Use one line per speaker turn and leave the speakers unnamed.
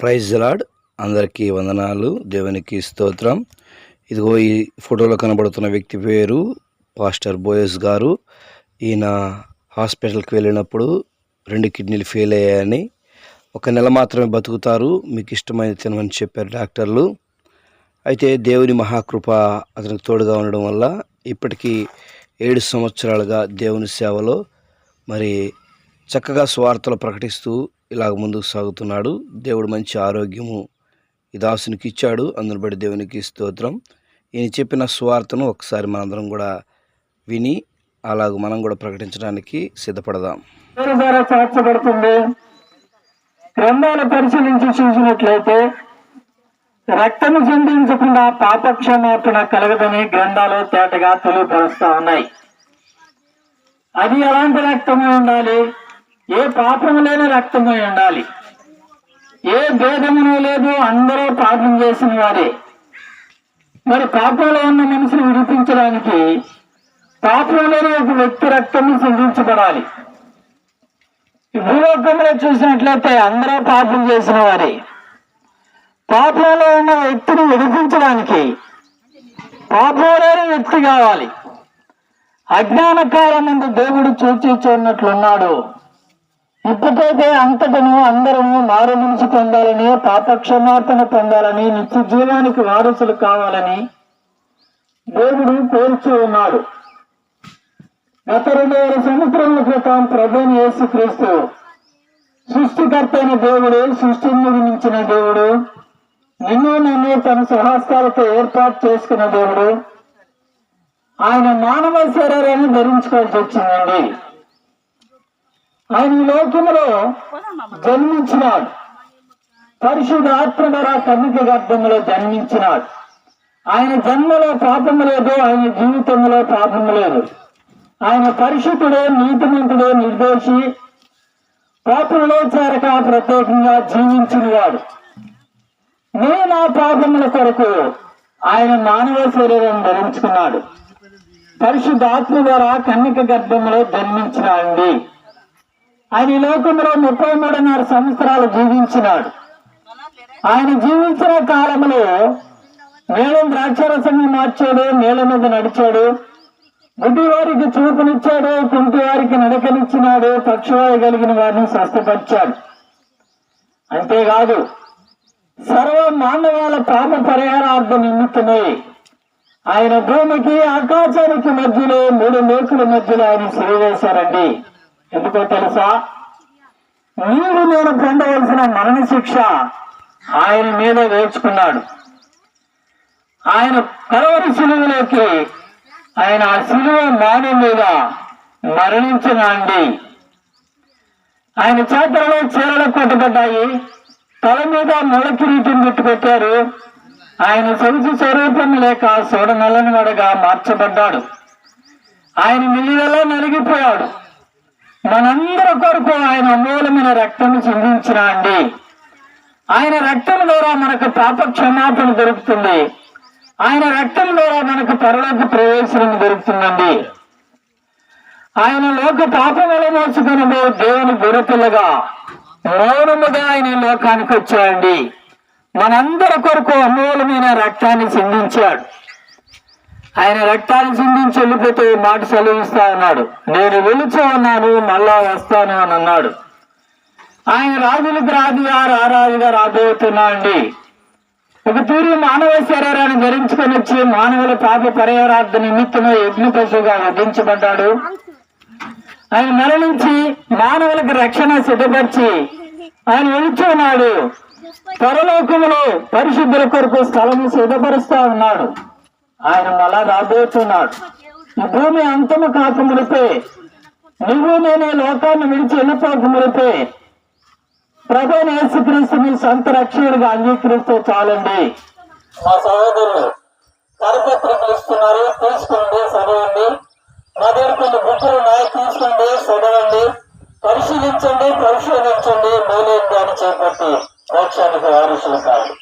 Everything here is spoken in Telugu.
ప్రైజ్ లాడ్ అందరికీ వందనాలు. దేవునికి స్తోత్రం. ఇదిగో ఈ ఫోటోలో కనబడుతున్న వ్యక్తి పేరు పాస్టర్ బోయస్ గారు. ఈయన హాస్పిటల్కి వెళ్ళినప్పుడు రెండు కిడ్నీలు ఫెయిల్ అయ్యాయని ఒక నెల మాత్రమే బతుకుతారు. మీకు ఇష్టమైన తినమని చెప్పారు డాక్టర్లు. అయితే దేవుని మహాకృప అతనికి తోడుగా ఉండడం వల్ల ఇప్పటికీ ఏడు సంవత్సరాలుగా దేవుని సేవలో మరి చక్కగా స్వార్థలు ప్రకటిస్తూ ఇలాగ ముందుకు సాగుతున్నాడు. దేవుడు మంచి ఆరోగ్యము ఈ దాసునికి ఇచ్చాడు. అందును బట్టి దేవునికి స్తోత్రం. ఈయన చెప్పిన స్వార్థను ఒకసారి మనందరం కూడా విని అలాగ మనం కూడా ప్రకటించడానికి సిద్ధపడదాం.
ద్వారా చేర్చబడుతుంది గ్రంథాలు పరిశీలించి చూసినట్లయితే రక్తము చిందించకుండా పాపక్షమాపణ కలగదని గ్రంథాలు తేటగా తెలియపరుస్తా ఉన్నాయి. అది ఎలాంటి రక్తమై ఉండాలి? ఏ పాపము లేని రక్తమై ఉండాలి? ఏ భేదమును లేదు అందరూ పాపం చేసిన వారే. మరి పాపంలో ఉన్న మనిషిని విడిపించడానికి పాపంలోని ఒక వ్యక్తి రక్తము చిందించబడాలి భూలోకంలో చూసినట్లయితే అందరూ పాపం చేసిన వారే. పాపంలో ఉన్న వ్యక్తిని విడిపించడానికి పాపంలోని వ్యక్తి కావాలి. అజ్ఞాన కాలం ముందు దేవుడు చూచి చూడనట్లున్నాడు ఇప్పటికైతే అంతటను అందరము మారు మనసు పొందాలని పాప పొందాలని నిత్య జీవానికి వారసులు కావాలని దేవుడు కోరుచూ ఉన్నాడు. గత రెండు వేల సంవత్సరాల క్రితం ప్రభుని యేసుక్రీస్తు సృష్టికర్త అయిన దేవుడు సృష్టిని నిర్మించిన దేవుడు నిన్ను నన్ను తన సహస్తాలతో ఏర్పాటు చేసుకున్న దేవుడు ఆయన మానవ శరీరాన్ని ధరించుకోవాల్సి వచ్చిందండి. ఆయన ఈ లోకంలో జన్మించినాడు. పరిశుద్ధ ఆత్మ ద్వారా కన్నిక గర్భంలో జన్మించినాడు. ఆయన జన్మలో పాపం లేదు ఆయన జీవితంలో పాపం లేదు. ఆయన పరిశుద్ధుడే నీతిమంతుడే నిర్దోషి. పాపంలో చేరక ప్రత్యేకంగా జీవించినవాడు. నేను నా పాపముల కొరకు ఆయన మానవ శరీరం ధరించుకున్నాడు. పరిశుద్ధ ఆత్మ ద్వారా కన్నిక గర్భంలో జన్మించినాడండి. ఆయన ఈ లోకంలో ముప్పై మూడున్నర సంవత్సరాలు జీవించినాడు. ఆయన జీవించిన కాలంలో మేళం ద్రాక్షరసంగా మార్చాడు నీళ్ళ మీద నడిచాడు. గుడ్డి వారికి చూపునిచ్చాడు కుంటి వారికి నడకనిచ్చినాడు పక్షవాయు కలిగిన వారిని స్వస్థపరిచాడు. అంతేకాదు సర్వ మానవాల పాప పరిహారార్థ నిమిత్తమై ఆయన భూమికి ఆకాశానికి మధ్యలో మూడు మేకుల మధ్యలో ఆయన సిరివేశారండి ఎందుకో తెలుసా? మీరు నేను పొందవలసిన మరణ శిక్ష ఆయన మీద వేర్చుకున్నాడు ఆయన కలవరి శిలువలోకి ఆయన ఆ శిలువ మానం మీద మరణించిన అండి ఆయన చేతలలో చీరలు కొట్టబడ్డాయి. తల మీద ముళ్ళ కిరీటం పెట్టుకొచ్చారు ఆయన సొగసు స్వరూపం లేక సోడ నల్లని వాడగా మార్చబడ్డాడు. ఆయన మిల్లివెల్లా నలిగిపోయాడు. మనందరి కొరకు ఆయన అమూలమైన రక్తం చిందించిన అండి. ఆయన రక్తం ద్వారా మనకు పాప క్షమాపణ దొరుకుతుంది. ఆయన రక్తం ద్వారా మనకు పరలోక ప్రవేశనం దొరుకుతుందండి. ఆయన లోక పాపములు మోసుకుని దేవుని గురపిల్లగా మౌనముగా ఆయన లోకానికి వచ్చాడండి. మనందరి కొరకు అమూలమైన రక్తాన్ని చిందించాడు ఆయన రక్తాన్ని చిందించి వెళ్ళిపోతే మాట సెలవిస్తా అన్నాడు. నేను వెలుచు ఉన్నాను మళ్ళా వస్తాను అని అన్నాడు. ఆయన రాజులకు రాజుగా రారాజుగా రాబోతున్నా అండి ఒక తూరి మానవ శరీరాన్ని ధరించుకొని వచ్చి మానవుల పాప పరిహారార్థ నిమిత్తమే యజ్ఞ పశువుగా వధించబడ్డాడు. ఆయన మరణించి మానవులకు రక్షణ సిద్ధపరిచి ఆయన వెళుతున్నాడు పరలోకములో పరిశుద్ధుల కొరకు స్థలము సిద్ధపరుస్తా ఉన్నాడు. ఆయన మళ్ళా రాబోతున్నాడు. ఈ భూమి అంతము కాకముడిపే నువ్వు నేను లోకాన్ని విడిచి వెళ్ళిపోకముడిపే ప్రభుని యేసుక్రీస్తు మీ సొంత రక్షకుడిగా అంగీకరిస్తే చాలండి. మా సహోదరులు కరపత్రికలు తీసుకున్నారు తీసుకోండి చదవండి. మా దగ్గర కొన్ని బుక్కులు ఉన్నాయి. తీసుకోండి చదవండి. పరిశీలించండి పరిశోధించండి. మేలేంది అని చేపట్టి మోక్షానికి వారసులు కాదు.